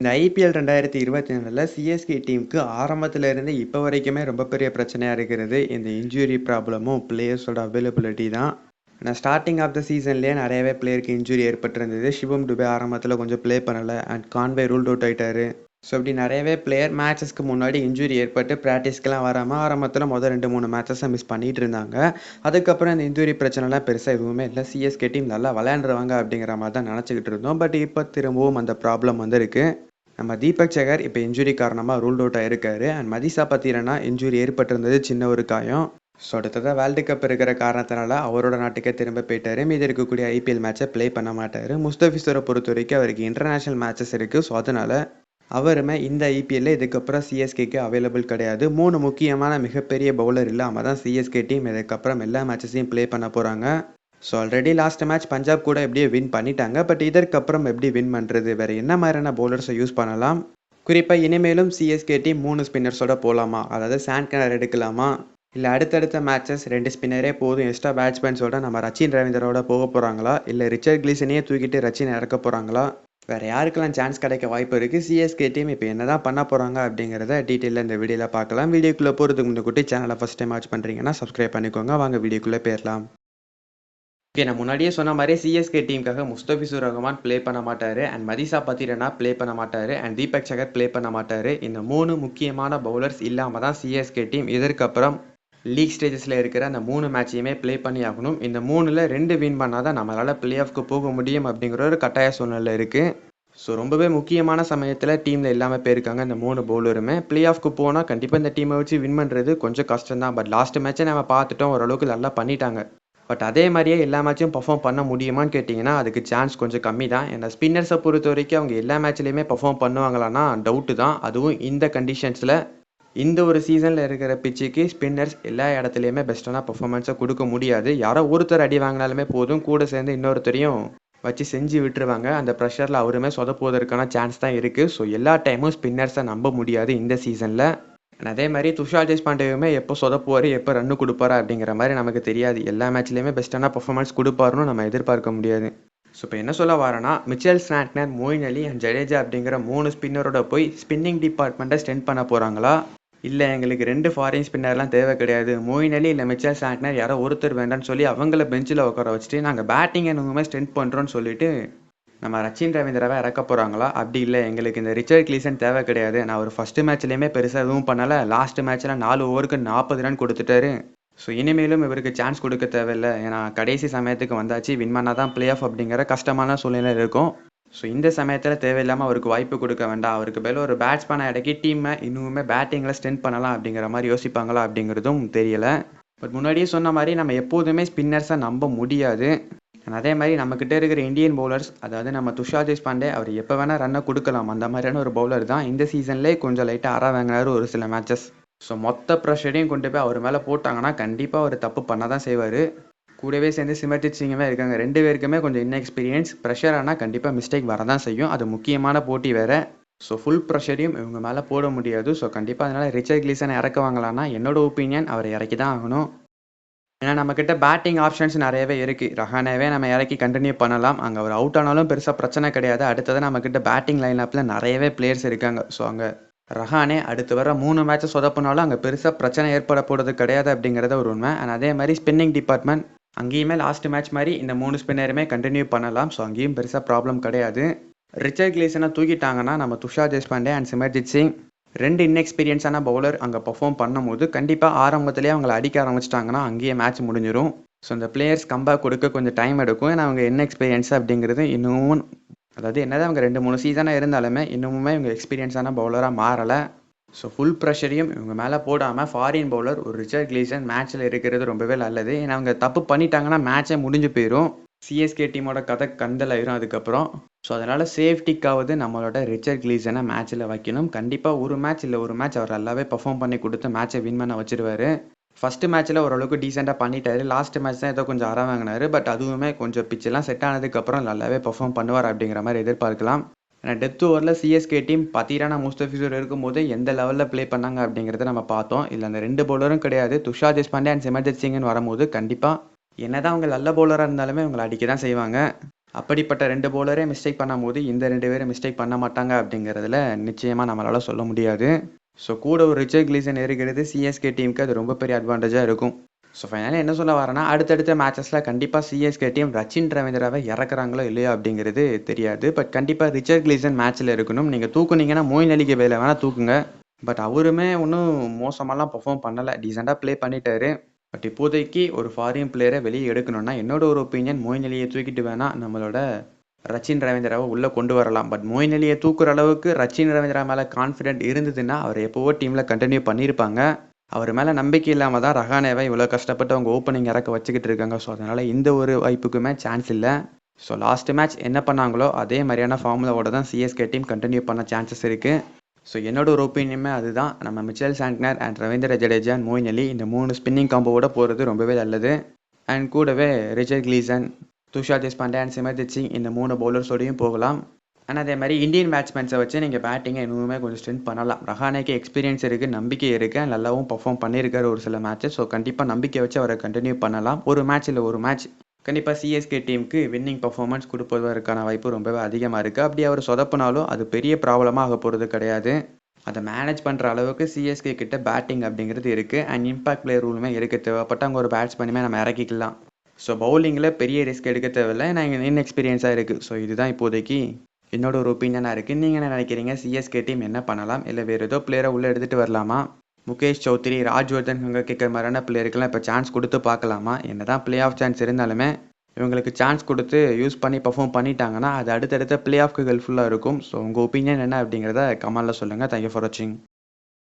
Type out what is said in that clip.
இந்த ஐபிஎல் ரெண்டாயிரத்தி இருபத்தி நாலில் சிஎஸ்கே டீமுக்கு ஆரம்பத்தில் இருந்து இப்போ வரைக்குமே ரொம்ப பெரிய பிரச்சனையாக இருக்கிறது. இந்த இன்ஜுரி ப்ராப்ளமும் பிளேயர்ஸோட அவைலபிலிட்டி தான். நான் ஸ்டார்டிங் ஆஃப் த சீசன்லேயே நிறையவே பிளேயருக்கு இன்ஜுரி ஏற்பட்டிருந்தது. சிவம் டுபே ஆரம்பத்தில் கொஞ்சம் ப்ளே பண்ணலை. அண்ட் கான்வே ரூல் அவுட் ஆயிட்டாரு. ஸோ இப்படி நிறையவே பிளேயர் மேட்சஸ்க்கு முன்னாடி இன்ஜுரி ஏற்பட்டு ப்ராக்டிஸ்க்கெலாம் வராமல் ஆரம்பத்தில் மொதல் ரெண்டு மூணு மேட்சஸை மிஸ் பண்ணிட்டு இருந்தாங்க. அதுக்கப்புறம் இந்த இன்ஜுரி பிரச்சனைலாம் பெருசாக எதுவுமே இல்லை. சிஎஸ்கே டீம் நல்லா விளையாண்டுருவாங்க அப்படிங்கிற மாதிரி தான் நினச்சிக்கிட்டு இருந்தோம். பட் இப்போ திரும்பவும் அந்த ப்ராப்ளம் வந்திருக்கு. நம்ம தீபக் சகர் இப்போ இன்ஜுரி காரணமாக ரூல்ட் அவுட் ஆயிருக்காரு. அண்ட் மதிசா பத்திரனா இன்ஜுரி ஏற்பட்டிருந்தது சின்ன ஒரு காயம். ஸோ அடுத்ததாக வேர்ல்டு கப் இருக்கிற காரணத்தினால அவரோட நாட்டுக்கே திரும்ப போயிட்டாரு. மீதி இருக்கக்கூடிய ஐபிஎல் மேட்சை ப்ளே பண்ண மாட்டார். முஸ்தபிசரை பொறுத்த வரைக்கும் அவருக்கு இன்டர்நேஷனல் மேட்சஸ் இருக்குது ஸோ அதனால் அவருமே இந்த ஐபிஎல்ல இதுக்கப்புறம் சிஎஸ்கேக்கு அவைலபிள் கிடையாது. மூணு முக்கியமான மிகப்பெரிய பவுலர் இல்லாமல் தான் சிஎஸ்கே டீம் இதுக்கப்புறம் எல்லா மேட்சஸையும் ப்ளே பண்ண போகிறாங்க so already last match Punjab கூட எப்படியோ வின் பண்ணிட்டாங்க. பட் இதற்கப்புறம் எப்படி வின் பண்ணுறது வேறு என்ன மாதிரியான பவுலர்ஸை யூஸ் பண்ணலாம்? குறிப்பாக இனிமேலும் சிஎஸ்கே டீம் மூணு ஸ்பின்னர்ஸோட போகலாமா அதாவது சாண்ட் கனர் எடுக்கலாமா? இல்லை அடுத்தடுத்த மேட்சஸ் ரெண்டு ஸ்பின்னரே போதும் எக்ஸ்ட்ரா பேட்ஸ்மேன்ஸோட நம்ம ரச்சின் ரவீந்தரோட போக போகிறாங்களா இல்லை ரிச்சர்ட் கிளீசனையே தூக்கிட்டு ரச்சின் இறக்க போகிறாங்களா வேறு யாருக்கெல்லாம் சான்ஸ் கிடைக்க வாய்ப்பு இருக்குது சிஎஸ்கே டீம் இப்போ என்ன தான் பண்ண போகிறாங்க அப்படிங்கிறத டீட்டெயிலில் இந்த வீடியோவில் பார்க்கலாம். வீடியோக்குள்ளே போகிறதுக்கு முன்னாடி சேனலை ஃபஸ்ட் டைம் வாட்ச் பண்ணுறீங்கன்னா சப்ஸ்கிரைப் பண்ணிக்கோங்க. வாங்க வீடியோக்குள்ளே போயிடலாம் ஓகே நான் முன்னாடியே சொன்ன மாதிரி சிஎஸ்கே டீமுக்காக முஸ்தபிசூர் ரஹ்மான் ப்ளே பண்ண மாட்டார். அண்ட் மதிசா பத்திரனா ப்ளே பண்ண மாட்டார். அண்ட் தீபக் சகர் ப்ளே பண்ண மாட்டார். இந்த மூணு முக்கியமான பவுலர்ஸ் இல்லாமல் தான் சிஎஸ்கே டீம் இதற்கப்புறம் லீக் ஸ்டேஜஸில் இருக்கிற அந்த மூணு மேட்சையுமே ப்ளே பண்ணி ஆகணும். இந்த மூணில் ரெண்டு வின் பண்ணால் தான் நம்மளால் பிளே ஆஃப்க்கு போக முடியும் அப்படிங்கிற ஒரு கட்டாய சூழ்நிலை இருக்குது ஸோ ரொம்பவே முக்கியமான சமயத்தில் டீமில் இல்லாமல் போயிருக்காங்க இந்த மூணு பவுலருமே பிளே ஆஃப்க்கு போனால் கண்டிப்பாக இந்த டீமை வச்சு வின் பண்ணுறது கொஞ்சம் கஷ்டம் தான் பட் லாஸ்ட் மேட்ச்சை நம்ம பார்த்துட்டோம். ஓரளவுக்கு நல்லா பண்ணிட்டாங்க. பட் அதே மாதிரியே எல்லா மேட்சும் பர்ஃபார்ம் பண்ண முடியுமான்னு கேட்டிங்கன்னா அதுக்கு சான்ஸ் கொஞ்சம் கம்மி தான் ஏன்னா ஸ்பின்னர்ஸை பொறுத்த வரைக்கும் அவங்க எல்லா மேட்ச்லேயுமே பர்ஃபார்ம் பண்ணுவாங்களான்னா டவுட்டு தான். அதுவும் இந்த கண்டிஷன்ஸில் இந்த ஒரு சீசனில் இருக்கிற பிச்சுக்கு ஸ்பின்னர்ஸ் எல்லா இடத்துலையுமே பெஸ்ட்டான பர்ஃபார்மன்ஸை கொடுக்க முடியாது. யாரோ ஒருத்தர் அடி வாங்கினாலுமே போதும். கூட சேர்ந்து இன்னொருத்தரையும் வச்சு செஞ்சு விட்டுருவாங்க. அந்த ப்ரெஷரில் அவருமே சொதப்போவதற்கான சான்ஸ் தான் இருக்குது ஸோ எல்லா டைமும் ஸ்பின்னர்ஸை நம்ப முடியாது இந்த சீசனில் அதே மாதிரி துஷார் தேஷ்பாண்டேவுமே எப்போ சொதப்புவார் எப்போ ரன்னு கொடுப்பாரு அப்படிங்கிற மாதிரி நமக்கு தெரியாது. எல்லா மேட்ச்லேயுமே பெஸ்ட்டான பர்ஃபார்மன்ஸ் கொடுப்பாருன்னு நம்ம எதிர்பார்க்க முடியாது. ஸோ இப்போ என்ன சொல்ல வரேன்னா Mitchell Santner Moeen Ali and Jadeja அப்படிங்கிற மூணு ஸ்பின்னரோட போய் ஸ்பின்னிங் டிபார்ட்மெண்ட்டை ஸ்ட்ரென்த் பண்ண போகிறாங்களா இல்லை எங்களுக்கு ரெண்டு ஃபாரின் ஸ்பின்னர்லாம் தேவை கிடையாது. மோயின் அலி இல்லை மிச்சல் சாட்னர் யாரோ ஒருத்தர் வேண்டாம்னு சொல்லி அவங்கள பெஞ்சில் உட்கார வச்சுட்டு நாங்கள் பேட்டிங் என்னுமே ஸ்ட்ரென்த் பண்ணுறோன்னு சொல்லிட்டு நம்ம ரச்சின் ரவீந்திராவை இறக்க போகிறாங்களா அப்படி இல்லை. எங்களுக்கு இந்த ரிச்சர்ட் கிளீசன் தேவை கிடையாது. நான் ஒரு ஃபஸ்ட்டு மேட்ச்லேயுமே பெருசாக எதுவும் பண்ணலை. லாஸ்ட் மேட்ச்சில் நாலு ஓவருக்கு நாற்பது ரன் கொடுத்துட்டாரு. ஸோ இனிமேலும் இவருக்கு சான்ஸ் கொடுக்க தேவையில்லை. ஏன்னா கடைசி சமயத்துக்கு வந்தாச்சு. வின் பண்ணால் தான் பிளே ஆஃப் அப்படிங்கிற கஷ்டமான சூழ்நிலை இருக்கும். ஸோ இந்த சமயத்தில் தேவையில்லாமல் அவருக்கு வாய்ப்பு கொடுக்க வேண்டாம். அவருக்கு பதில் ஒரு பேட்ஸ்மேனை இடக்கி டீமை இன்னுமே பேட்டிங்கில் ஸ்ட்ரென்த் பண்ணலாம் அப்படிங்கிற மாதிரி யோசிப்பாங்களா அப்படிங்கிறதும் தெரியலை. பட் முன்னாடியே சொன்ன மாதிரி நம்ம எப்போதுமே ஸ்பின்னர்ஸை நம்ப முடியாது. அதே மாதிரி நம்மக்கிட்ட இருக்கிற இந்தியன் பவுலர்ஸ் அதாவது நம்ம துஷார் தேஷ்பாண்டே அவர் எப்போ வேணால் ரன்னை கொடுக்கலாம். அந்த மாதிரியான ஒரு பவுலர் தான் இந்த சீசன்லேயே கொஞ்சம் லைட்டாக அற வாங்கினார் ஒரு சில மேட்சஸ் ஸோ மொத்த ப்ரெஷரையும் கொண்டு போய் அவர் மேலே போட்டாங்கன்னா கண்டிப்பாக அவர் தப்பு பண்ண தான் செய்வார். கூடவே சேர்ந்து சிமர்ஜித் சிங்குமே இருக்காங்க. ரெண்டு பேருக்குமே கொஞ்சம் இன்எக்ஸ்பீரியன்ஸ் ப்ரெஷர் ஆனால் கண்டிப்பாக மிஸ்டேக் வரதான் செய்யும். அது முக்கியமான போட்டி வேறு. ஸோ ஃபுல் ப்ரெஷரையும் இவங்க மேலே போட முடியாது. ஸோ கண்டிப்பாக அதனால் ரிச்சர்ட் கிளீசனை இறக்க வாங்கலான்னா என்னோட ஒப்பீனியன் அவர் இறக்கி தான் ஆகணும். ஏன்னா நம்மக்கிட்ட பேட்டிங் ஆப்ஷன்ஸ் நிறையவே இருக்குது ரஹானேவே நம்ம இறக்கி கண்டினியூ பண்ணலாம். அங்கே ஒரு அவுட் ஆனாலும் பெருசாக பிரச்சனை கிடையாது. அடுத்தது நம்மக்கிட்ட பேட்டிங் லைனப்பில் நிறையவே பிளேயர்ஸ் இருக்காங்க. ஸோ அங்கே ரஹானே அடுத்து வர மூணு மேட்சை சொதப்பினாலும் அங்கே பெருசாக பிரச்சனை ஏற்பட போகிறது கிடையாது அப்படிங்கிறத ஒரு உண்மை. அண்ட் அதே மாதிரி ஸ்பின்னிங் டிபார்ட்மெண்ட் அங்கேயுமே லாஸ்ட் மேட்ச் மாதிரி இந்த மூணு ஸ்பின்னருமே கண்டினியூ பண்ணலாம். ஸோ அங்கேயும் பெருசாக ப்ராப்ளம் கிடையாது. ரிச்சர்ட் கிளேசனை தூக்கிட்டாங்கன்னா நம்ம துஷார் தேஷ்பாண்டே அண்ட் சிமர்ஜித் சிங் ரெண்டு இன்எக்ஸ்பீரியன்ஸான பவுலர் அங்கே பர்ஃபார்ம் பண்ணும்போது கண்டிப்பாக ஆரம்பத்திலே அவங்கள அடிக்க ஆரம்பிச்சிட்டாங்கன்னா அங்கேயே மேட்ச் முடிஞ்சிடும் ஸோ இந்த பிளேயர்ஸ் கம்பேக் கொடுக்க கொஞ்சம் டைம் எடுக்கும். ஏன்னா அவங்க என்ன எக்ஸ்பீரியன்ஸ் அப்படிங்கிறது இன்னமும் அதாவது என்னதான் அவங்க ரெண்டு மூணு சீசனாக இருந்தாலுமே இன்னமுமே இவங்க எக்ஸ்பீரியன்ஸான பவுலராக மாறலை. ஸோ ஃபுல் ப்ரெஷரையும் இவங்க மேலே போடாமல் ஃபாரின் பவுலர் ஒரு ரிச்சர்ட் கிளீசன் மேட்ச்சில் இருக்கிறது ரொம்பவே நல்லது. ஏன்னா அவங்க தப்பு பண்ணிட்டாங்கன்னா மேட்சே முடிஞ்சு போயிடும் சிஎஸ்கே டீமோட கதை கந்தல் ஆயிரும் அதுக்கப்புறம். ஸோ அதனால் சேஃப்டிக்காவது நம்மளோட ரிச்சர்ட் கிளீசனை மேட்ச்சில் வைக்கணும். கண்டிப்பாக ஒரு மேட்ச் இல்லை ஒரு மேட்ச் அவர் நல்லாவே பர்ஃபார்ம் பண்ணி கொடுத்து மேட்ச்சை வின் பண்ண வச்சிருவார். ஃபஸ்ட்டு மேட்ச்சில் ஓரளவுக்கு டீசெண்டாக பண்ணிட்டாரு. லாஸ்ட் மேட்ச் தான் ஏதோ கொஞ்சம் அற வாங்கினாரு. பட் அதுவுமே கொஞ்சம் பிச்செல்லாம் செட் ஆனதுக்கப்புறம் நல்லாவே பர்ஃபார்ம் பண்ணுவார் அப்படிங்கிற மாதிரி எதிர்பார்க்கலாம். ஏன்னா டெத் ஓவரில் சிஎஸ்கே டீம் பத்தீரான முஸ்தபிசூர் இருக்கும்போது எந்த லெவலில் ப்ளே பண்ணாங்க அப்படிங்கிறத நம்ம பார்த்தோம். இல்லை அந்த ரெண்டு பவுலரும் கிடையாது. துஷார் தேஷ்பாண்டே அண்ட் சிமர்ஜித் சிங்னு வரும்போது கண்டிப்பாக என்னதான் அவங்க நல்ல பவுலராக இருந்தாலுமே அவங்களை அடிக்க தான் செய்வாங்க. அப்படிப்பட்ட ரெண்டு பவுலரே மிஸ்டேக் பண்ணும்போது இந்த ரெண்டு பேரும் மிஸ்டேக் பண்ண மாட்டாங்க அப்படிங்கிறதுல நிச்சயமாக நம்மளால் சொல்ல முடியாது. ஸோ கூட ஒரு ரிச்சர்ட் கிளீசன் இருக்கிறது சிஎஸ்கே டீமுக்கு அது ரொம்ப பெரிய அட்வான்டேஜாக இருக்கும். ஸோ ஃபைனலாக என்ன சொல்ல வரேன்னா அடுத்தடுத்த மேட்சஸில் கண்டிப்பாக சிஎஸ்கே டீம் ரச்சின் ரவீந்திராவை இறக்குறாங்களோ இல்லையோ அப்படிங்கிறது தெரியாது. பட் கண்டிப்பாக ரிச்சர்ட் கிளீசன் மேட்ச்சில் இருக்கணும். நீங்கள் தூக்குனீங்கன்னா மோயின் அலிக்கு வேலை வேணால் தூக்குங்க. பட் அவருமே ஒன்றும் மோசமாலாம் பர்ஃபார்ம் பண்ணலை. டீசெண்டாக ப்ளே பண்ணிட்டாரு. பட் இப்போதைக்கு ஒரு ஃபாரின் பிளேயரை வெளியே எடுக்கணும்னா என்னோட ஒரு ஒப்பீனியன் மோயின் அலியை தூக்கிட்டு வேணா நம்மளோட ரச்சின் ரவீந்திராவை உள்ளே கொண்டு வரலாம். பட் மோயின் அலியை தூக்குற அளவுக்கு ரச்சின் ரவீந்திரா மேலே கான்ஃபிடென்ட் இருந்ததுன்னா அவர் எப்போவோ டீமில் கண்டினியூ பண்ணியிருப்பாங்க. அவர் மேலே நம்பிக்கை இல்லாமல் தான் ரஹானேவை இவ்வளோ கஷ்டப்பட்டு அவங்க ஓப்பனிங் இறக்க வச்சுக்கிட்டு இருக்காங்க. ஸோ அதனால் இந்த ஒரு வாய்ப்புக்குமே சான்ஸ் இல்லை. ஸோ லாஸ்ட் மேட்ச் என்ன பண்ணாங்களோ அதே மாதிரியான ஃபார்முலாவோட தான் சிஎஸ்கே டீம் கண்டினியூ பண்ண சான்சஸ் இருக்குது ஸோ என்னோட ஒரு ஒப்பீனியமே அதுதான். நம்ம Mitchell Santner and Ravindra Jadeja and Moeen Ali இந்த மூணு ஸ்பின்னிங் காம்போவோட போகிறது ரொம்பவே நல்லது. அண்ட் கூடவே Richard Gleeson Tushar Deshpande and Simarjeet Singh இந்த மூணு பவுலர்ஸோடையும் போகலாம். அண்ட் அதே மாதிரி இந்தியன் பேட்ஸ்மேன்ஸை வச்சு நீங்கள் பேட்டிங்கை இன்னுமே கொஞ்சம் ஸ்ட்ரென்த் பண்ணலாம். ரஹானேக்கு எக்ஸ்பீரியன்ஸ் இருக்குது நம்பிக்கை இருக்குது நல்லாவும் பர்ஃபார்ம் பண்ணியிருக்காரு ஒரு சில மேட்சஸ் ஸோ கண்டிப்பாக நம்பிக்கை வச்சு அவரை கண்டினியூ பண்ணலாம். ஒரு மேட்ச் இல்லை ஒரு மேட்ச் கண்டிப்பாக சிஎஸ்கே டீமுக்கு வின்னிங் பர்ஃபார்மன்ஸ் கொடுப்பதற்கான வாய்ப்பு ரொம்பவே அதிகமாக இருக்குது அப்படி அவர் சொதப்பினாலும் அது பெரிய ப்ராப்ளமாக ஆக போகிறது கிடையாது. அதை மேனேஜ் பண்ணுற அளவுக்கு சிஎஸ்கே கிட்ட பேட்டிங் அப்படிங்கிறது இருக்குது அண்ட் இம்பாக்ட் பிளேயர் ரூலுமே இருக்க. தேவைப்பட்ட அங்கே ஒரு பேட்ஸ்மேனுமே நம்ம இறக்கிக்கலாம். ஸோ பவுலிங்கில் பெரிய ரிஸ்க் எடுக்க தேவையில்லை. நான் இன்எக்ஸ்பீரியன்ஸாக இருக்குது ஸோ இதுதான் இப்போதைக்கு என்னோட ஒரு ஒப்பீனியனாக இருக்குது நீங்கள் என்ன நினைக்கிறீங்க? சிஎஸ்கே டீம் என்ன பண்ணலாம்? இல்லை வேறு ஏதோ பிளேயரை உள்ளே எடுத்துகிட்டு வரலாமா? முகேஷ் சௌத்ரி ராஜ்வர்தன் ஹங்க கேட்குற மாதிரியான பிளேயருக்கெல்லாம் இப்போ சான்ஸ் கொடுத்து பார்க்கலாமா? என்ன தான் பிளே ஆஃப் சான்ஸ் இருந்தாலுமே இவங்களுக்கு சான்ஸ் கொடுத்து யூஸ் பண்ணி பர்ஃபார்ம் பண்ணிட்டாங்கன்னா அது அடுத்தடுத்த பிளே ஆஃப்க்கு ஹெல்ப்ஃபுல்லாக இருக்கும். ஸோ உங்கள் ஒப்பீனியன் என்ன அப்படிங்கிறத கமெண்டில் சொல்லுங்கள் தேங்க்யூ ஃபார் வாட்சிங்